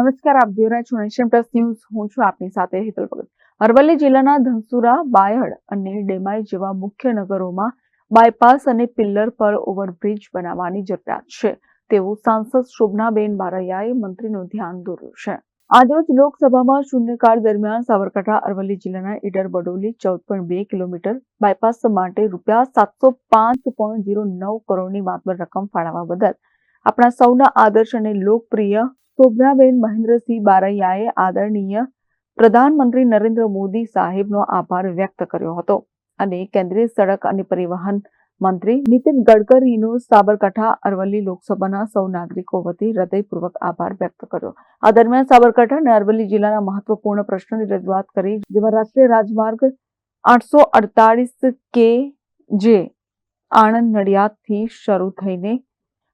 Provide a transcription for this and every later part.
નમસ્કાર, આપ જોઈ છો નેશન પ્લસ ન્યૂઝ હું છું આપની સાથે હેતલ ભગત. અરવલ્લી જિલ્લાના ધનસુરા, બાયડ અને ડેમાઈ જેવા મુખ્ય નગરોમાં બાયપાસ અને પિલ્લર પર ઓવરબ્રિજ બનાવવાની જરૂરિયાત છે. તેવું સાંસદ શોભનાબેન બારૈયાએ મંત્રીનું ધ્યાન દોર્યું છે. આજરોજ લોકસભામાં શૂન્યકાળ દરમિયાન સાબરકાંઠા, અરવલ્લી જિલ્લાના ઈડર બડોલી ચૌદ પોઈન્ટ બે કિલોમીટર બાયપાસ માટે રૂપિયા સાતસો પાંચ પોઈન્ટ ઝીરો નવ કરોડની માતબર રકમ ફાળવવા બદલ આપણા સૌના આદર્શ અને લોકપ્રિય શોભનાબેન મહેન્દ્રસિંહ બારૈયાએ આદરણીય પ્રધાનમંત્રી નરેન્દ્ર મોદી સાહેબનો આભાર વ્યક્ત કર્યો હતો અને કેન્દ્રીય સડક અને પરિવહન મંત્રી નીતિન ગડકરીનો સાબરકાંઠા અરવલ્લી લોકસભાના સૌ નાગરિકો વતી હૃદયપૂર્વક આભાર વ્યક્ત કર્યો. આ દરમિયાન સાબરકાંઠા અને અરવલ્લી જિલ્લાના મહત્વપૂર્ણ પ્રશ્નોની રજૂઆત કરી, જેમાં રાષ્ટ્રીય રાજમાર્ગ આઠસો અડતાલીસ કે જે આણંદ નડિયાદથી શરૂ થઈને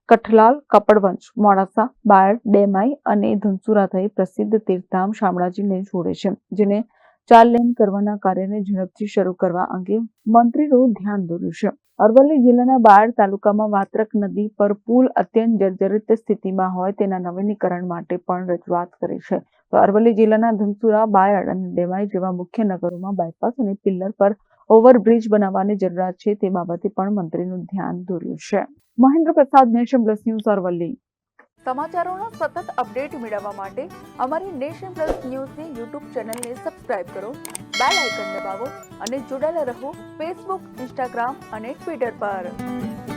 કઠલાલ, કપડવંશ, મોડાસા, બાયડ, ડેમાઈ અને ધનસુરા થઈ પ્રસિદ્ધ તીર્થધામ શામળાજીને જોડે છે, જેને ચાર લેન કરવાના કાર્યને ઝડપથી શરૂ કરવા અંગે મંત્રીનું ધ્યાન દોર્યું છે. અરવલ્લી જિલ્લાના બાયડ તાલુકામાં વાત્રક નદી પર પુલ અત્યંત જર્જરિત સ્થિતિમાં હોય તેના નવીનીકરણ માટે પણ રજૂઆત કરી છે. તો અરવલ્લી જિલ્લાના ધનસુરા, બાયડ અને દેવાઈ જેવા મુખ્ય નગરોમાં બાયપાસ અને પિલ્લર પર ઓવરબ્રિજ બનાવવાની જરૂરિયાત છે તે બાબતે પણ મંત્રીનું ધ્યાન દોર્યું છે. મહેન્દ્ર પ્રસાદ નેશન પ્લસ ન્યૂઝ અરવલ્લી. સમાચારોના સતત અપડેટ મેળવવા માટે અમારી નેશન પ્લસ ન્યૂઝની યુટ્યુબ ચેનલને સબસ્ક્રાઇબ કરો, બેલ આઇકન દબાવો અને જોડાયેલા રહો ફેસબુક ઇન્સ્ટાગ્રામ અને ટ્વિટર પર.